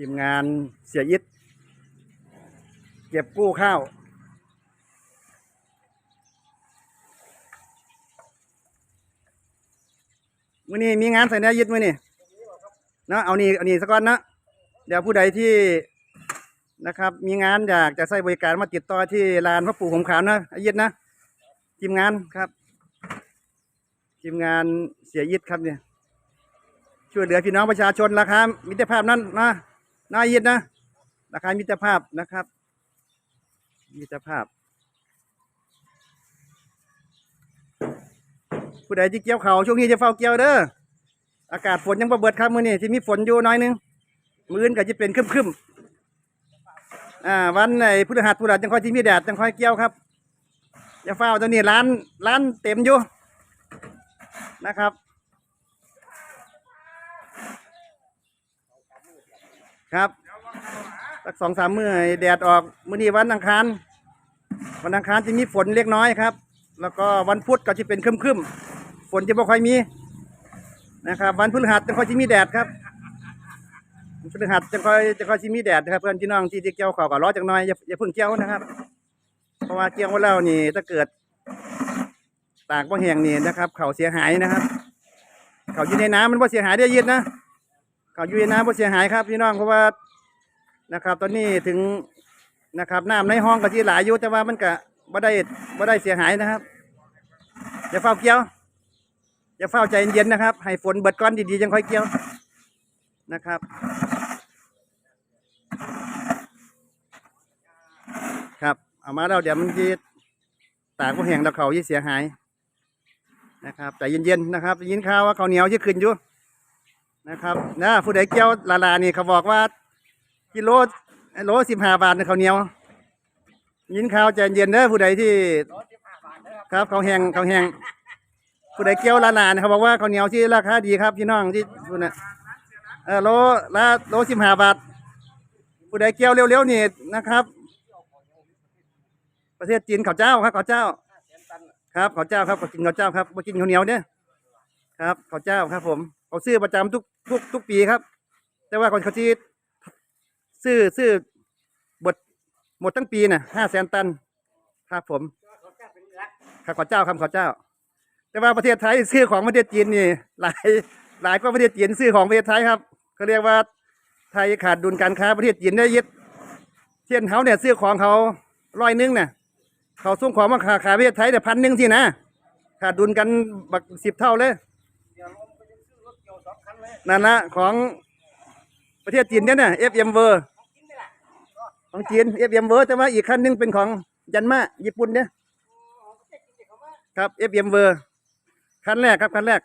ทีมงานเสียยิดเก็บกู้ข้าวมื่อนี้มีงานใส่เนื้อยิดมื่อนี้นะเอานี่เอานี่สักก่อนนะเดี๋ยวผู้ใดที่นะครับ มีงานอยากจะใช้บริการมาติดต่อที่ลานพระปู่หงขาวนะยิดนะทีมงานครับทีมงานเสียยิดครับเนี่ยช่วยเหลือพี่น้องประชาชนราคามิตรภาพนั้นนะ น่ายิดนะ ราคามิตรภาพนะครับ มิตรภาพ ผู้ใดที่เกี่ยวเขาช่วงนี้จะเฝ้าเกี่ยวเด้อ อากาศฝนยังบ่เบิดครับมือนี้ที่มีฝนอยู่น้อยหนึง มื้ออื่นก็จะเป็นครึมๆอ่า วันไหนพฤหัสพฤหัสจังค่อยที่มีแดดจังค่อยเกี่ยวครับอย่าเฝ้าตอนนี้ร้านร้านเต็มอยู่นะครับ ครับสักสองสามมือแดดออกมื้อนี้วันอังคารวันอังคารจะมีฝนเล็กน้อยครับ แล้วก็วันพุธก็จะเป็นครึมๆฝนจะไม่ค่อยมีนะครับ วันพฤหัสจะค่อยจะมีแดดครับวันพฤหัสจะค่อยจะค่อยจะมีแดดนะครับเพื่อนพี่น้องที่ที่เกี่ยวข้าวก็ร้อนจักหน่อยอย่าอย่าเพิ่งเกี่ยวนะครับ เพราะว่าเกี่ยวว้แล้วนี่ถ้าเกิดตากบ่แห้งนี่นะครับ เขาเสียหายนะครับ เขาอยู่ในน้ำมันบ่เสียหายได้ยินนะ เขาอยู่ในน้ำบ่เสียหายครับพี่น้องเพราะว่านะครับ ตอนนี้ถึงนะครับน้ำในห้องก็ที่หลายอยู่แต่ว่ามันก็บ่ได้บ่ได้เสียหายนะครับอย่าเฝ้าเกี่ยวอย่าเฝ้าใจเย็นๆนะครับ ให้ฝนเบิดก้อนดีๆจังค่อยเกี่ยวนะครับครับเอามาแล้วเดี๋ยวมันจะตากก็แห้งแล้วเขายี่เสียหายนะครับใจเย็นๆนะครับยินข่าวว่าเขาเหนียวจะขึ้นอยู่ นะครับนะผู้ใดเกี่ยวลาลานี่เขาบอกว่ากิโลโลสิบห้าบาทในเขาวเหนียว ยินข่าวใจเย็นเด้อผู้ใดที่ครับเขาแหงเขาแหงผู้ใดเกี่ยวลาลานเขาบอกว่าเขาวเหนียวที่ราคาดีครับพี่น้องที่ผู้น่ะเออโลละโลสิบห้าบาทผู้ใดเกี่ยวเร็วๆนี่นะครับ ประเทศจีนข้าวเจ้าครับข้าวเจ้า ครับข้าวเจ้าครับกินข้าวเจ้าครับมากินข้าวเหนียวเนี่ยครับข้าวเจ้าครับผม เขาซื้อประจำทุกทุกทุกปีครับ แต่ว่าคนเขาที่ซื้อซื้อหมดหมดทั้งปีน่ะห้าแสนตัน ครับผมครับข้าวเจ้าครับข้าวเจ้า แต่ว่าประเทศไทยซื้อของประเทศจีนนี่หลายหลายกว่าประเทศจีนซื้อของประเทศไทยครับเขาเรียกว่าไทยขาดดุลการค้าประเทศจีนได้ยึดเช่นเขาเนี่ยซื้อของเขาร้อยนึงเนี่ยเขาส่งของมาขายขายประเทศไทยแต่พันนึงสินะขาดดุลกันบักสิบเท่าเลย นั่นละของประเทศจีนเนี่ยเนี่ย FM เวอร์ของจีน FM เวอร์แต่ว่าอีกคันหนึงเป็นของยันมาญี่ปุ่นเนี่ยครับ FM เวอร์คันแรกครับคันแรก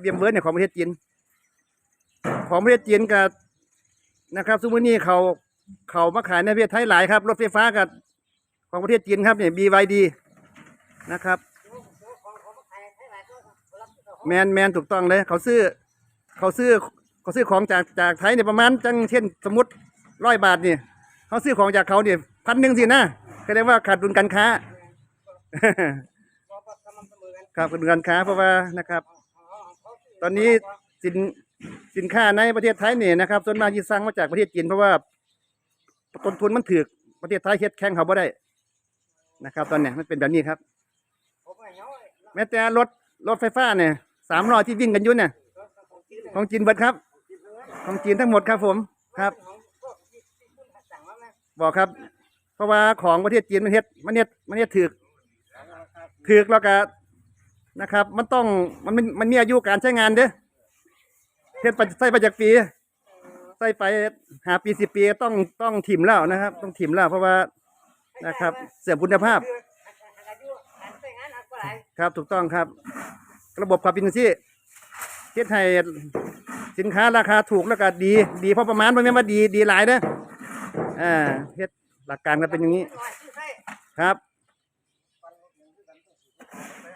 FM เวอร์เนี่ยของประเทศจีนของประเทศจีนกับนะครับซุมอร์นี้เขาเขามาขายในประเทศไทยหลายครับ รถไฟฟ้ากับของประเทศจีนครับเนี่ย BYD นะครับ แมนแมนถูกต้องเลย เขาซื้อ เขาซื้อเขาซื้อของจากจากไทยเนี่ยประมาณจังเช่นสมมติร้อยบาทเนี่ยเขาซื้อของจากเขาเนี่ยพันหนึ่งสินะก็เรียกว่าขาดดุลการค้า ครับขาดดุลการค้าเพราะว่านะครับ ตอนนี้สินสินค้าในประเทศไทยเนี่ยนะครับส่วนมากที่สั่งมาจากประเทศจีนเพราะว่าต้นทุนมันถือประเทศไทยเฮ็ดแข่งเขาบ่ได้นะครับ ตอนเนี้ยมันเป็นแบบนี้ครับ แม้แต่รถรถไฟฟ้าเนี่ยสามล้อที่วิ่งกันอยู่เนี่ย ของจีนเบิดครับ ของจีนทั้งหมดครับผมครับ บอกครับ เพราะว่าของประเทศจีนมันเฮ็ดมันเฮ็ดมันเฮ็ดถือกถือกแล้วก็นะครับ มันต้องมันมันมันมีอายุการใช้งานเด้อเฮ็ดไปใส่ไปจากปีใส่ไปหาปีสิบปีต้องต้องถิ่มแล้วนะครับ ต้องถิ่มแล้วเพราะว่านะครับ เสื่อมคุณภาพ ครับถูกต้องครับ ระบบความเป็นที่ เฮ็ดให้สินค้าราคาถูกแล้วก็ดี ดีพอประมาณไม่แม่นว่าดีดีหลายเด้ออ่าเฮ็ดหลักการก็เป็นอย่างนี้ ครับ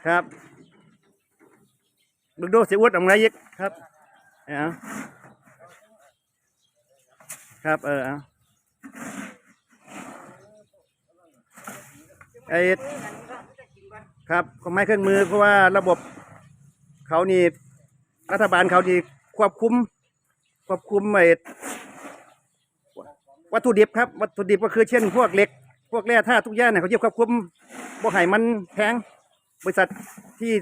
ครับดูดูเสียอวดออกมาอีกครับเอาครับเออเอาไอครับของไม้เครื่องมือเพราะว่าระบบเขานี่ รัฐบาลเขานี่ควบคุมควบคุมไอ้วัตถุดิบครับ วัตถุดิบก็คือเช่น พวกเหล็ก พวกแร่ธาตุทุกอย่างเนี่ยเขาจะควบคุมบ่ให้มันแพงบริษัทที่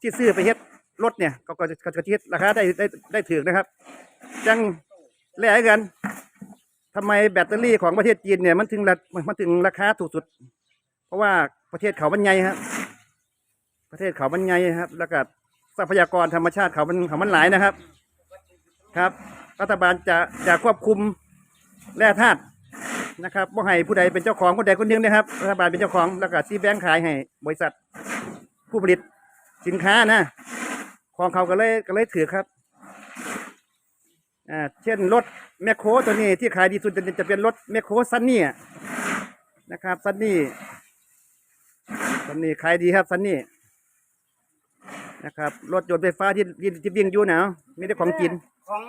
ที่ซื้อไปเฮ็ดรถเนี่ยก็ก็จะก็จะคิดราคาได้ได้ได้ถือนะครับจังแร่กันทำไมแบตเตอรี่ของประเทศจีนเนี่ยมันถึงรามันถึงราคาถูกสุด เพราะว่าประเทศเขามันใหญ่ครับประเทศเขามันใหญ่ครับแล้วก็ ทรัพยากรธรรมชาติเขามันเขามันหลายนะครับ ครับ รัฐบาลจะจะควบคุมแร่ธาตุนะครับบ่ให้ผู้ใดเป็นเจ้าของคนใดคนหนึ่งนะครับ รัฐบาลเป็นเจ้าของแล้วก็ซีแบงขายให้บริษัท ผู้ผลิตสินค้านะของเขาก็เลยก็เลยถือครับอ่าเช่นรถแมคโครตัวนี้ที่ขายดีสุดจะจะเป็นรถแมคโครซันนี่นะครับซันนี่ซันนี่ขายดีครับซันนี่ นะครับรถยนต์ไฟฟ้าที่ที่ที่วิ่งอยู่หนาวมีแต่ของกิน ของ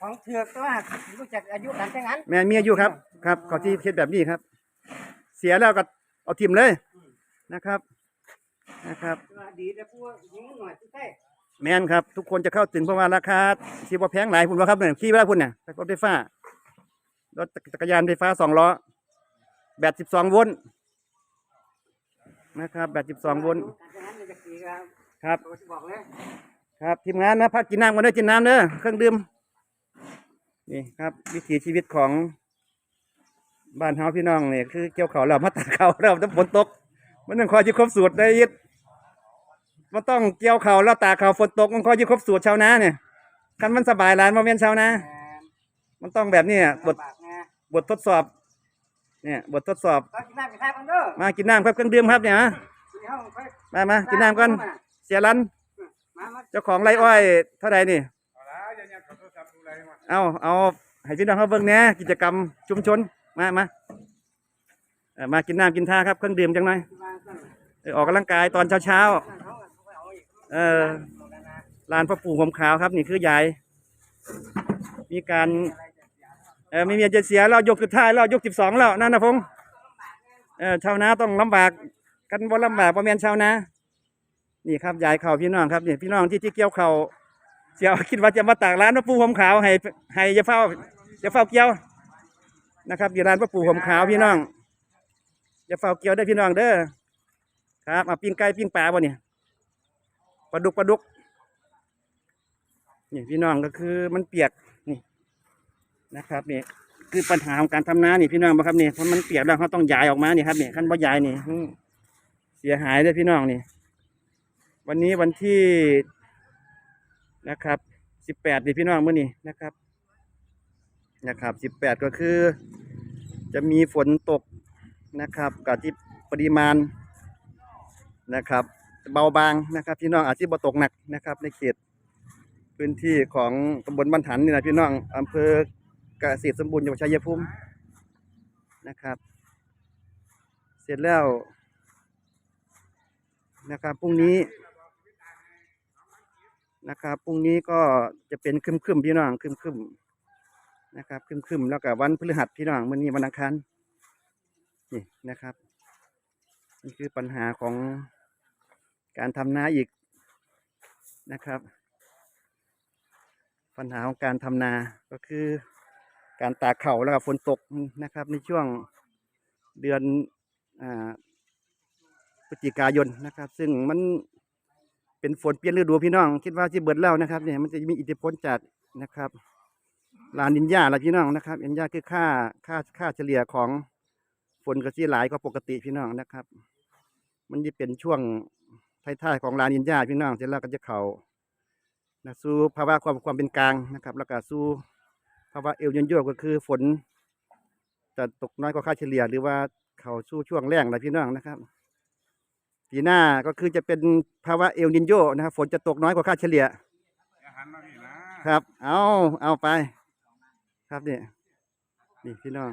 ของเถือกแต่ว่ารู้จักอายุการใช้งานแม่นมีอายุครับครับเขาที่เฮ็ดแบบนี้ครับ เสียแล้วก็เอาทิมเลยนะครับนะครับแต่ว่าดีแต่ผู้ยิงหน่อยที่ใช่แม่นครับ ทุกคนจะเข้าถึงเพราะว่าราคาที่ว่าแพงหลายคุณว่าครับเนี่ยขี่เวลาคุณเนี่ยรถไฟฟ้ารถจักรยานไฟฟ้าสองล้อแบตสิบสองโวลต์นะครับแบตสิบสองโวลต์การใช้งานมันจะดีครับ ครับตัวที่บอกเลยครับทีมงานนะพักกินน้ำกันเด้อกินน้ำเด้อเครื่องดื่มนี่ครับ วิถีชีวิตของบ้านเฮาพี่น้องเนี่ยคือเกี่ยวเขาวเรามาตากเขาวเราต้องฝนตก มันต้องคอยยึดครบสูตรได้ยึดมันต้องเกี่ยวเขาวแล้วตากเขาวฝนตกมันคอยยึดครบสูตรชาวนาเนี่ยคันมันสบายหลานมาเวียนชาวนาแหมมันต้องแบบนี้อะบทลำบากไงบททดสอบ เนี่ยบททดสอบก็กินน้ำกินท่ากันเด้อมากินน้ำครับเครื่องดื่มครับเนี่ยฮะกินห้องค่อยมามากินน้ำก่อนเสียรันมามาเจ้าของไรอ้อยเท่าไหร่นี่ เอาเอาให้พี่น้องเขาเบิ่งแหน่กิจกรรมชุมชนมามาเอ่อมากินน้ำกินท่าครับเครื่องดื่มจังหน่อยวางก่อนเออออกกำลังกายตอนเช้าเช้าเอาเอาเอาอีกๆเออลานพระปู่ผมขาวครับ นี่คือยายมีการเออไม่มีจะเสียแล้วยกสุดท้ายแล้วยกสิบสองแล้วนั่นนะพงษ์เออชาวนาต้องลำบากกันบ่ลำบากบ่แม่นชาวนา นี่ครับยายเขาพี่น้องครับนี่พี่น้องที่ที่เกี่ยวเขาเสียวคิดว่าจะมาตากร้านพระปู่ผมขาวให้ให้จะเฝ้าจะเฝ้าเกี่ยวนะครับอยู่ร้านพระปู่ผมขาวพี่น้องจะเฝ้าเกี่ยวได้พี่น้องเด้อครับมาปิ้งไก่ปิ้งปลาบ่เนี่ยปลาดุกปลาดุกนี่พี่น้องก็คือมันเปียกนี่นะครับนี่คือปัญหาของการทำนานี่พี่น้องครับนี่เพราะมันเปียกแล้วเขาต้องย้ายออกมานี่ครับนี่ขั้นบ่ย้ายนี่เสียหายเลยพี่น้องนี่ วันนี้วันที่นะครับสิบแปดนี่พี่น้องเมื่อนี้นะครับนะครับสิบแปดก็คือ จะมีฝนตกนะครับกับที่ปริมาณนะครับ เบาบางนะครับ พี่น้องอาจจะบ่ตกหนักนะครับ ในเขตพื้นที่ของตำบลบ้านถันนี่นะพี่น้องอำเภอเกษตรสมบูรณ์จังหวัดชัยภูมินะครับ เสร็จแล้วนะครับพรุ่งนี้ นะครับพรุ่งนี้ก็จะเป็นคึมคึมพี่น้องคึมคึมนะครับคึมคึมแล้วก็วันพฤหัสพี่น้องวันนี้วันอังคารนี่นะครับนี่คือปัญหาของการทำนาอีกนะครับ ปัญหาของการทำนาก็คือการตากเข่าแล้วก็ฝนตกนะครับ ในช่วงเดือนอพฤศจิกายนนะครับ ซึ่งมัน เป็นฝนเปลี่ยนฤดูพี่น้อง คิดว่าที่เบิดแล้วนะครับเนี่ยมันจะมีอิทธิพลจากนะครับลานินยาละพี่น้องนะครับอ็นยาคือค่าค่าค่าเฉลี่ยของฝนก็ที่หลายกว่าปกติพี่น้องนะครับ มันจะเป็นช่วงท้ายๆของลานินยาพี่น้องเสร็จแล้วก็จะเข้านะสู่ภาวะความความเป็นกลางนะครับ แล้วก็สู่ภาวะเอลยนโยก็คือฝนจะตกน้อยกว่าค่าเฉลี่ยหรือว่าเขาสู่ช่วงแรงละพี่น้องนะครับ ปีหน้าก็คือจะเป็นภาวะเอลนินโยนะครับ ฝนจะตกน้อยกว่าค่าเฉลี่ยครับ เอาเอาไป ครับนี่นี่พี่น้อง